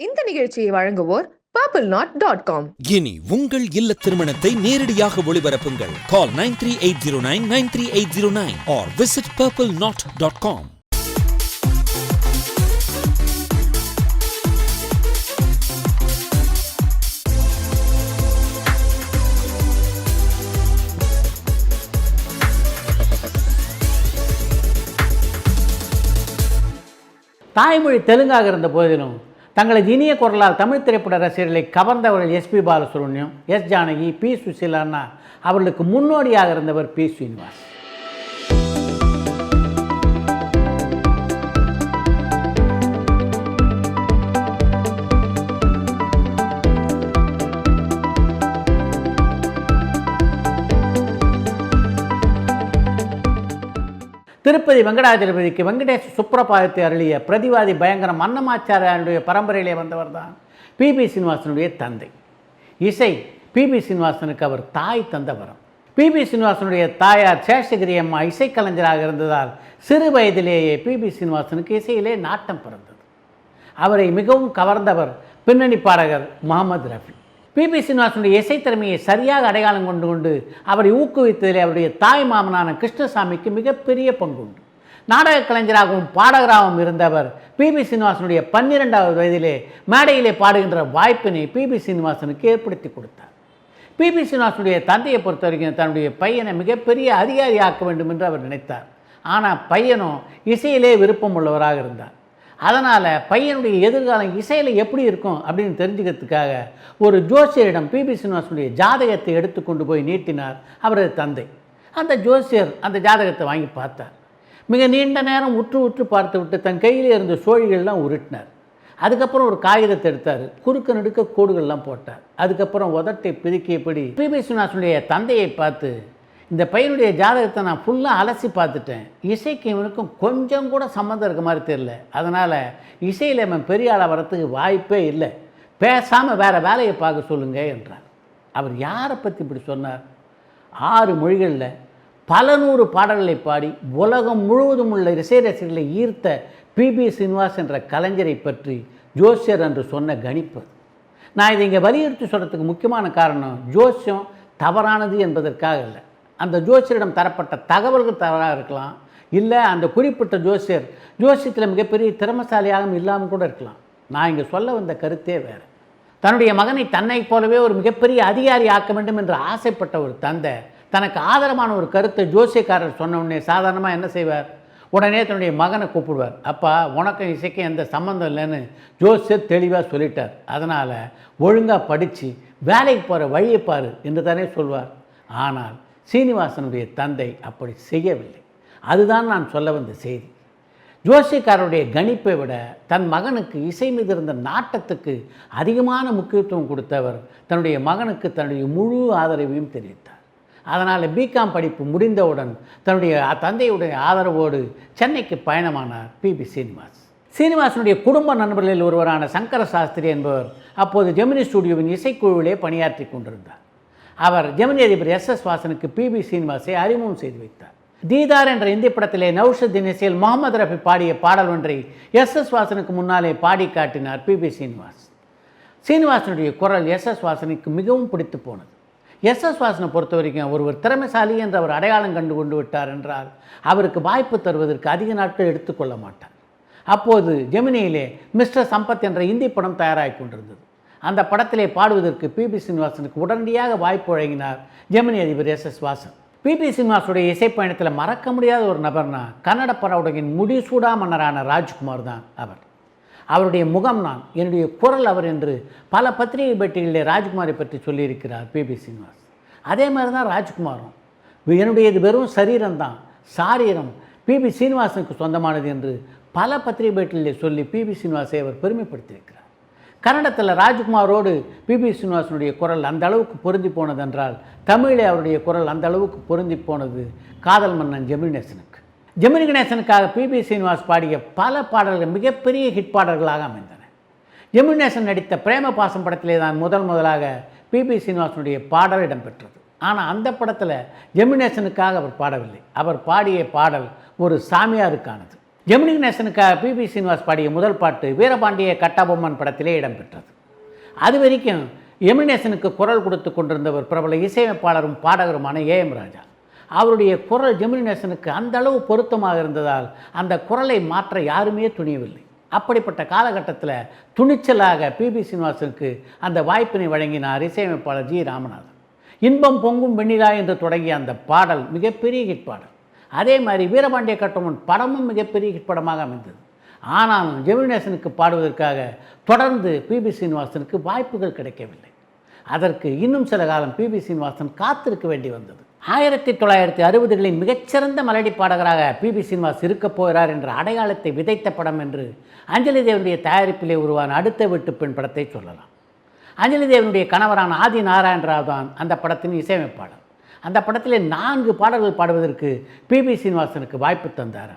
இந்த நிகழ்ச்சியை வழங்குவோர் பர்பிள் நாட் டாட் காம் இனி உங்கள் இல்ல திருமணத்தை நேரடியாக ஒளிபரப்புங்கள். Call nine three eight zero nine nine three eight zero nine or visit purple knot dot com தாய்மொழி தெலுங்காக இருந்த போதிலும் தங்களது இனிய குரலால் தமிழ் திரைப்பட ரசிகர்களை கவர்ந்தவர்கள் SP Balasubrahmanyam S Janaki P சுசீலான்னா அவர்களுக்கு முன்னோடியாக இருந்தவர் பி ஸ்ரீனிவாஸ் திருப்பதி வெங்கடாஜலபதிக்கு வெங்கடேஷ் சுப்ரபாதத்தை அருளிய பிரதிவாதி பயங்கரம் அன்னமாச்சாரியாருடைய பரம்பரையிலே வந்தவர் தான் பிபி சீனிவாசனுடைய தந்தை. இசை பிபி சீனிவாசனுக்கு அவர் தாய் தந்தவரம். பிபி சீனிவாசனுடைய தாயார் சேஷகிரி அம்மா இசைக்கலைஞராக இருந்ததால் சிறு வயதிலேயே பிபி சீனிவாசனுக்கு இசையிலே நாட்டம் பிறந்தது. அவரை மிகவும் கவர்ந்தவர் பின்னணி பாடகர் முகமது ரஃபி. பிபி சீனிவாசனுடைய இசைத்திறமையை சரியாக அடையாளம் கொண்டு கொண்டு அவரை ஊக்குவித்ததில் அவருடைய தாய் மாமனான கிருஷ்ணசாமிக்கு மிகப்பெரிய பங்குண்டு. நாடக கலைஞராகவும் பாடகராகவும் இருந்தவர் பிபி சீனிவாசனுடைய பன்னிரெண்டாவது வயதிலே மேடையிலே பாடுகின்ற வாய்ப்பினை பிபி சீனிவாசனுக்கு ஏற்படுத்தி கொடுத்தார். பிபி சீனிவாசனுடைய தந்தையை பொறுத்த வரைக்கும் தன்னுடைய பையனை மிகப்பெரிய அதிகாரி ஆக்க வேண்டும் என்று அவர் நினைத்தார். ஆனால் பையனும் இசையிலே விருப்பம் உள்ளவராக இருந்தார். அதனால் பையனுடைய எதிர்காலம் இசையில் எப்படி இருக்கும் அப்படின்னு தெரிஞ்சுக்கிறதுக்காக ஒரு ஜோசியரிடம் பிபி சீனிவாசனுடைய ஜாதகத்தை எடுத்து கொண்டு போய் நீட்டினார் அவரது தந்தை. அந்த ஜோசியர் அந்த ஜாதகத்தை வாங்கி பார்த்தார். மிக நீண்ட நேரம் உற்று உற்று பார்த்து விட்டு தன் கையில் இருந்த சோழிகள்லாம் உருட்டினார். அதுக்கப்புறம் ஒரு காகிதத்தை எடுத்தார். குறுக்க நடுக்க கோடுகள்லாம் போட்டார். அதுக்கப்புறம் உதட்டை பிதுக்கியபடி பிபி சீனிவாசனுடைய தந்தையை பார்த்து இந்த பையனுடைய ஜாதகத்தை நான் ஃபுல்லாக அலசி பார்த்துட்டேன். இசைக்கு இவனுக்கும் கொஞ்சம் கூட சம்மந்தம் இருக்க மாதிரி தெரில அதனால் இசையில் இவன் பெரிய ஆளாக வரத்துக்கு வாய்ப்பே இல்லை. பேசாமல் வேறு வேலையை பார்க்க சொல்லுங்க என்றார். அவர் யாரை பற்றி இப்படி சொன்னார்? ஆறு மொழிகளில் பல நூறு பாடல்களை பாடி உலகம் முழுவதும் உள்ள இசை ரசிகர்களை ஈர்த்த பிபி சீனிவாஸ் என்ற கலைஞரை பற்றி ஜோசியர் என்று சொன்ன கணிப்பு. நான் இதை இங்கே வலியுறுத்தி சொல்கிறதுக்கு முக்கியமான காரணம் ஜோசியம் தவறானது என்பதற்காக இல்லை. அந்த ஜோசியரிடம் தரப்பட்ட தகவல்கள் தவறாக இருக்கலாம். இல்லை அந்த குறிப்பிட்ட ஜோசியர் ஜோசியத்தில் மிகப்பெரிய திறமசாலியாகவும் இல்லாமல் கூட இருக்கலாம். நான் இங்கே சொல்ல வந்த கருத்தே வேறு. தன்னுடைய மகனை தன்னைப் போலவே ஒரு மிகப்பெரிய அதிகாரி ஆக்க வேண்டும் என்று ஆசைப்பட்ட ஒரு தந்தை தனக்கு ஆதரமான ஒரு கருத்தை ஜோசியக்காரர் சொன்ன உடனே சாதாரணமாக என்ன செய்வார்? உடனே தன்னுடைய மகனை கூப்பிடுவார். அப்பா உனக்கும் இசைக்கும் எந்த சம்மந்தம் இல்லைன்னு ஜோசியர் தெளிவாக சொல்லிட்டார். அதனால் ஒழுங்காக படித்து வேலைக்கு போகிற வழியை பாரு என்று தானே சொல்வார். ஆனால் சீனிவாசனுடைய தந்தை அப்படி செய்யவில்லை. அதுதான் நான் சொல்ல வந்த செய்தி. ஜோசியக்காரருடைய கணிப்பை விட தன் மகனுக்கு இசை மீது இருந்த நாட்டத்துக்கு அதிகமான முக்கியத்துவம் கொடுத்தவர் தன்னுடைய மகனுக்கு தன்னுடைய முழு ஆதரவையும் தெரிவித்தார். அதனால் பிகாம் படிப்பு முடிந்தவுடன் தன்னுடைய தந்தையுடைய ஆதரவோடு சென்னைக்கு பயணமானார் பிபி சீனிவாஸ். சீனிவாசனுடைய குடும்ப நண்பர்களில் ஒருவரான சங்கர சாஸ்திரி என்பவர் அப்போது ஜெமினி ஸ்டுடியோவின் இசைக்குழுவிலே பணியாற்றி கொண்டிருந்தார். அவர் ஜெமினி அதிபர் எஸ் எஸ் வாசனுக்கு பிபி சீனிவாசை அறிமுகம் செய்து வைத்தார். தீதார் என்ற இந்தி படத்திலே நௌஷத்தின் இசையில் முகமது ரஃபி பாடிய பாடல் ஒன்றை எஸ் எஸ் வாசனுக்கு முன்னாலே பாடி காட்டினார் பிபி சீனிவாஸ். சீனிவாசனுடைய குரல் எஸ் எஸ் வாசனுக்கு மிகவும் பிடித்து போனது. எஸ் எஸ் வாசனை பொறுத்த வரைக்கும் ஒருவர் திறமைசாலி என்று அவர் அடையாளம் கண்டு கொண்டு விட்டார் என்றால் அவருக்கு வாய்ப்பு தருவதற்கு அதிக நாட்கள் எடுத்துக்கொள்ள மாட்டார். அப்போது ஜெமினியிலே மிஸ்டர் சம்பத் என்ற இந்தி படம் தயாராகி கொண்டிருந்தது. அந்த படத்திலே பாடுவதற்கு பிபி சீனிவாசனுக்கு உடனடியாக வாய்ப்பு வழங்கினார் ஜெமினி அதிபர் எஸ் எஸ் வாசன். பிபி சீனிவாசுடைய இசைப்பயணத்தில் மறக்க முடியாத ஒரு நபர்னா கன்னட படவுடகின் முடிசூடா மன்னரான ராஜ்குமார் தான் அவர். அவருடைய முகம் நான் என்னுடைய குரல் அவர் என்று பல பத்திரிகை பேட்டிகளிலே ராஜ்குமாரை பற்றி சொல்லியிருக்கிறார் பிபி சீனிவாஸ் அதே மாதிரி தான் ராஜ்குமாரும். என்னுடையது வெறும் சரீரம்தான் சாரீரம் பிபி சீனிவாசனுக்கு சொந்தமானது என்று பல பத்திரிகை பேட்டிலே சொல்லி பிபி சீனிவாசை அவர் பெருமைப்படுத்தியிருக்கிறார். கன்னடத்தில் ராஜ்குமாரோடு பிபி சீனிவாசனுடைய குரல் அந்த அளவுக்கு பொருந்தி போனதென்றால் தமிழே அவருடைய குரல் அந்த அளவுக்கு பொருந்தி போனது காதல் மன்னன் ஜெமினேசனுக்கு ஜெமினி கணேசனுக்காக பிபி சீனிவாஸ் பாடிய பல பாடல்கள் மிகப்பெரிய ஹிட் பாடல்களாக அமைந்தன. ஜெமினேசன் நடித்த பிரேம பாசம் படத்திலே தான் முதல் முதலாக பிபி சீனிவாசனுடைய பாடல் இடம்பெற்றது. ஆனால் அந்த படத்தில் ஜெமினேசனுக்காக அவர் பாடவில்லை. அவர் பாடிய பாடல் ஒரு சாமியாருக்கானது. ஜெமினி நேசனுக்காக பிபி சீனிவாஸ் பாடிய முதல் பாட்டு வீரபாண்டிய கட்டாபொம்மன் படத்திலே இடம்பெற்றது. அது வரைக்கும் ஜெமினேசனுக்கு குரல் கொடுத்து கொண்டிருந்தவர் பிரபல இசையமைப்பாளரும் பாடகருமான ஏஎம் ராஜா. அவருடைய குரல் ஜெமினேசனுக்கு அந்த அளவு பொருத்தமாக இருந்ததால் அந்த குரலை மாற்ற யாருமே துணியவில்லை. அப்படிப்பட்ட காலகட்டத்தில் துணிச்சலாக பிபி சீனிவாசனுக்கு அந்த வாய்ப்பினை வழங்கினார் இசையமைப்பாளர் ஜி ராமநாதன். இன்பம் பொங்கும் வெண்ணிலா என்று தொடங்கிய அந்த பாடல் மிகப்பெரிய ஹிட் பாடல். அதே மாதிரி வீரபாண்டிய கட்டமன் படமும் மிகப்பெரிய ஹிட் படமாக அமைந்தது. ஆனாலும் ஜெமினேசனுக்கு பாடுவதற்காக தொடர்ந்து பிபி சீனிவாசனுக்கு வாய்ப்புகள் கிடைக்கவில்லை. அதற்கு இன்னும் சில காலம் பிபி சீனிவாசன் காத்திருக்க வேண்டி வந்தது. ஆயிரத்தி தொள்ளாயிரத்தி அறுபதுகளின் மிகச்சிறந்த மலடி பாடகராக பிபி சீனிவாஸ் இருக்கப் போகிறார் என்ற அடையாளத்தை விதைத்த படம் என்று அஞ்சலி தேவனுடைய தயாரிப்பிலே உருவான அடுத்த வீட்டு பெண் படத்தை சொல்லலாம். அஞ்சலி தேவனுடைய கணவரான ஆதி நாராயண் ராவ் தான் அந்த படத்தின் இசையமைப்பாளர். அந்த படத்திலே நான்கு பாடல்கள் பாடுவதற்கு பிபி சீனிவாசனுக்கு வாய்ப்பு தந்தார்.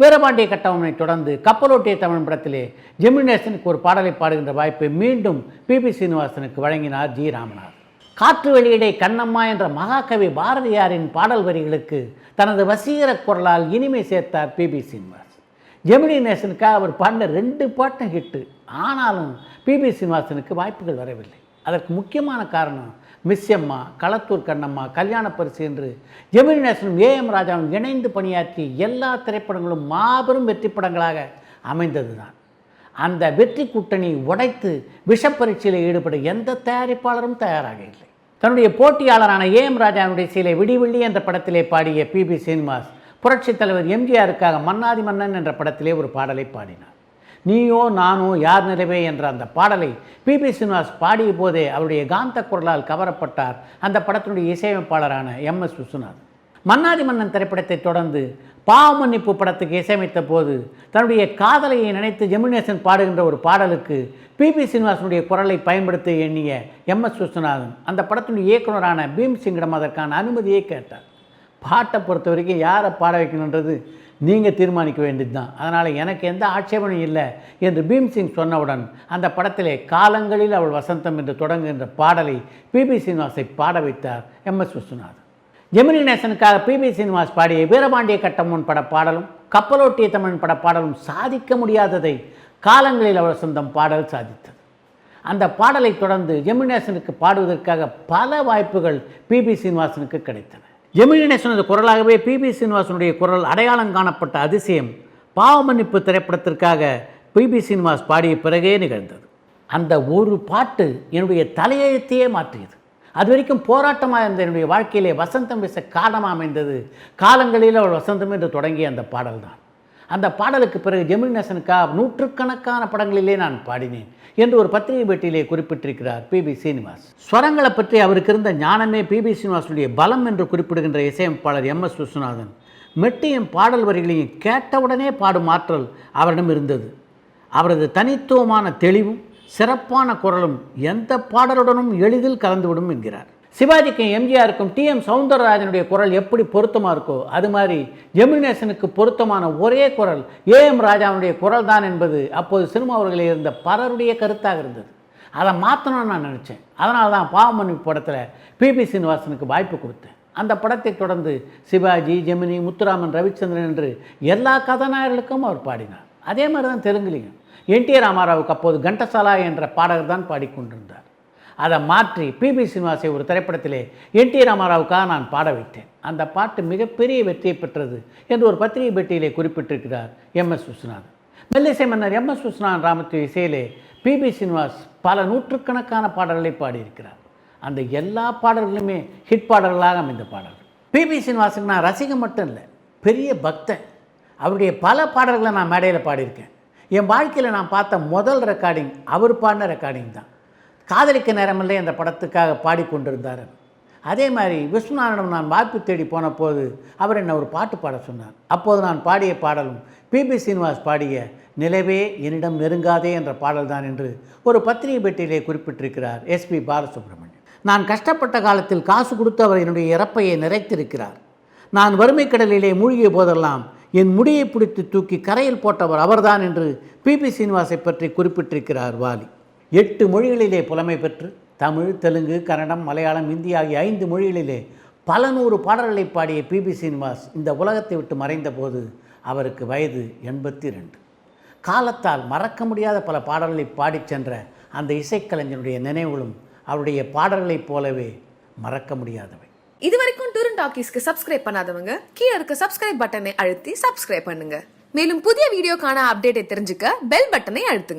வீரபாண்டிய கட்டவனை தொடர்ந்து கப்பலோட்டிய தமிழ் படத்திலே ஜெமினேசனுக்கு ஒரு பாடலை பாடுகின்ற வாய்ப்பை மீண்டும் பிபி சீனிவாசனுக்கு வழங்கினார் ஜி. ராமநாத் காற்று வெளியிடை கண்ணம்மா என்ற மகாகவி பாரதியாரின் பாடல் வரிகளுக்கு தனது வசீகர குரலால் இனிமை சேர்த்தார் பிபி சீனிவாஸ் ஜெமினி நேசனுக்காக அவர் பாடின ரெண்டு பாட்டும் ஹிட்டு. ஆனாலும் பிபி சீனிவாசனுக்கு வாய்ப்புகள் வரவில்லை. அதற்கு முக்கியமான காரணம் மிஸ்யம்மா களத்தூர் கண்ணம்மா கல்யாண பரிசு என்று ஜெமினி நேசனும் ஏஎம் ராஜாவும் இணைந்து பணியாற்றி எல்லா திரைப்படங்களும் மாபெரும் வெற்றி படங்களாக அமைந்தது தான் அந்த வெற்றி கூட்டணி உடைத்து விஷப்பரீட்சையில் ஈடுபட எந்த தயாரிப்பாளரும் தயாராக இல்லை. தன்னுடைய போட்டியாளரான ஏஎம் ராஜாவுடைய சிலை விடிவெள்ளி என்ற படத்திலே பாடிய பிபி சீனிவாஸ் புரட்சித் தலைவர் எம்ஜிஆருக்காக மன்னாதி மன்னன் என்ற படத்திலே ஒரு பாடலை பாடினார். நீயோ நானோ யார் நிறைவே என்ற அந்த பாடலை பிபி சீனிவாஸ் பாடிய போதே அவருடைய காந்த குரலால் கவரப்பட்டார் அந்த படத்தினுடைய இசையமைப்பாளரான எம். எஸ். விஸ்வநாதன். மன்னாதி மன்னன் திரைப்படத்தை தொடர்ந்து பாவமன்னிப்பு படத்துக்கு இசையமைத்த போது தன்னுடைய காதலையை நினைத்து ஜெமினேசன் பாடுகின்ற ஒரு பாடலுக்கு பிபி சீனிவாசனுடைய குரலை பயன்படுத்த எண்ணிய எம். எஸ். விஸ்வநாதன் அந்த படத்தினுடைய இயக்குனரான பீம் சிங்கிடம் அதற்கான அனுமதியை கேட்டார். பாட்டை பொறுத்த வரைக்கும் யாரை பாட வைக்கணுன்றது நீங்கள் தீர்மானிக்க வேண்டியது தான் அதனால் எனக்கு எந்த ஆட்சேபனையும் இல்லை என்று பீம்சிங் சொன்னவுடன் அந்த படத்திலே காலங்களில் அவள் வசந்தம் என்று தொடங்குகின்ற பாடலை பிபி சீனிவாசை பாட வைத்தார் எம் எஸ் விஸ்வநாதன். ஜெமினி நேசனுக்காக பிபி சீனிவாஸ் பாடிய வீரபாண்டிய கட்டம்மன் பட பாடலும் கப்பலோட்டிய தமிழன் பட பாடலும் சாதிக்க முடியாததை காலங்களில் அவள் சொந்தம் பாடல் சாதித்தது. அந்த பாடலை தொடர்ந்து ஜெமினேசனுக்கு பாடுவதற்காக பல வாய்ப்புகள் பிபி சீனிவாசனுக்கு கிடைத்தன. ஜெமினேசனது குரலாகவே பிபி சீனிவாசனுடைய குரல் அடையாளம் காணப்பட்ட அதிசயம். பாவமன்னிப்பு திரைப்படத்திற்காக பிபி சீனிவாஸ் பாடிய பிறகே நிகழ்ந்தது. அந்த ஒரு பாட்டு என்னுடைய தலையெழுத்தையே மாற்றியது. அது வரைக்கும் போராட்டமாக இருந்த என்னுடைய வாழ்க்கையிலே வசந்தம் வீச காரணமாக அமைந்தது. காலங்களில் அவள் வசந்தம் என்று தொடங்கிய அந்த பாடல் தான் அந்த பாடலுக்கு பிறகு ஜெமினேசனுக்காக நூற்றுக்கணக்கான படங்களிலே நான் பாடினேன் என்று ஒரு பத்திரிகை பேட்டியிலே குறிப்பிட்டிருக்கிறார் பிபி சீனிவாஸ். ஸ்வரங்களை பற்றி அவருக்கு இருந்த ஞானமே பிபி சீனிவாசனுடைய பலம் என்று குறிப்பிடுகின்ற இசையமைப்பாளர் எம் எஸ் விஸ்வநாதன். மெட்டியும் பாடல் வரிகளையும் கேட்டவுடனே பாடும் ஆற்றல் அவரிடம் இருந்தது. அவரது தனித்துவமான தெளிவும் சிறப்பான குரலும் எந்த பாடலுடனும் எளிதில் கலந்துவிடும் என்கிறார். சிவாஜிக்கும் எம்ஜிஆருக்கும் டி எம் சவுந்தரராஜனுடைய குரல் எப்படி பொருத்தமாக இருக்கோ அது மாதிரி ஜெமினேசனுக்கு பொருத்தமான ஒரே குரல் ஏ எம் ராஜாவுடைய குரல் தான் என்பது அப்போது சினிமா அவர்களில் இருந்த பலருடைய கருத்தாக இருந்தது. அதை மாற்றணும்னு நான் நினச்சேன். அதனால தான் பாவமணி படத்தில் பிபி சீனிவாசனுக்கு வாய்ப்பு கொடுத்தேன். அந்த படத்தை தொடர்ந்து சிவாஜி ஜெமினி முத்துராமன் ரவிச்சந்திரன் என்று எல்லா கதாநாயகர்களுக்கும் அவர் பாடினார். அதே மாதிரி தான் தெலுங்குலையும். என். டி. ராமாராவுக்கு அப்போது கண்டசாலா என்ற பாடகர் தான் பாடிக்கொண்டிருந்தார். அதை மாற்றி பிபி சீனிவாசை ஒரு திரைப்படத்திலே என் டி ராமாராவுக்காக நான் பாட வைத்தேன் அந்த பாட்டு மிகப்பெரிய வெற்றியை பெற்றது என்று ஒரு பத்திரிகை பேட்டியிலே குறிப்பிட்டிருக்கிறார் எம் எஸ் விஸ்வநாதன். மெல்லிசை மன்னர் எம் எஸ் விஸ்வநாதன் ராமத்து இசையிலே பிபி சீனிவாஸ் பல நூற்றுக்கணக்கான பாடல்களை பாடியிருக்கிறார். அந்த எல்லா பாடல்களுமே ஹிட் பாடல்களாக அமைந்த பாடல்கள். பிபி சீனிவாசுக்கு நான் ரசிகம் மட்டும் இல்லை பெரிய பக்தன். அவருடைய பல பாடல்களை நான் மேடையில் பாடியிருக்கேன். என் வாழ்க்கையில் நான் பார்த்த முதல் ரெக்கார்டிங் அவர் பாடின ரெக்கார்டிங் தான். காதலிக்க நேரமில்லை என்ற படத்துக்காக பாடிக்கொண்டிருந்தார். அதே மாதிரி விஸ்வநாதனிடம் நான் வாய்ப்பு தேடி போன போது அவர் என்னை ஒரு பாட்டு பாட சொன்னார். அப்போது நான் பாடிய பாடலும் பிபி சீனிவாஸ் பாடிய நிலவே என்னிடம் நெருங்காதே என்ற பாடல்தான் என்று ஒரு பத்திரிகை பெட்டியிலே குறிப்பிட்டிருக்கிறார் எஸ்பி பாலசுப்ரமணியன். நான் கஷ்டப்பட்ட காலத்தில் காசு கொடுத்து அவர் என்னுடைய இறப்பையை நிறைத்திருக்கிறார். நான் வறுமை கடலிலே மூழ்கிய போதெல்லாம் என் முடியை பிடித்து தூக்கி கரையில் போட்டவர் அவர்தான் என்று பிபி சீனிவாசை பற்றி குறிப்பிட்டிருக்கிறார் வாலி. எட்டு மொழிகளிலே புலமை பெற்று தமிழ் தெலுங்கு கன்னடம் மலையாளம் இந்தி ஆகிய ஐந்து மொழிகளிலே பல நூறு பாடல்களை பாடிய பிபி சீனிவாஸ் இந்த உலகத்தை விட்டு மறைந்த போது அவருக்கு வயது எண்பத்தி ரெண்டு காலத்தால் மறக்க முடியாத பல பாடல்களை பாடிச் சென்ற அந்த இசைக்கலைஞனுடைய நினைவுகளும் அவருடைய பாடல்களைப் போலவே மறக்க முடியாதவை. இது வரைக்கும் டாக்கீஸ்க்கு சப்ஸ்கிரைப் பண்ணாதவங்க கீழே இருக்க சப்ஸ்கிரைப் பட்டனை அழுத்தி சப்ஸ்கிரைப் பண்ணுங்க. மேலும் புதிய வீடியோக்கான அப்டேட்டை தெரிஞ்சுக்க பெல் பட்டனை அழுத்துங்க.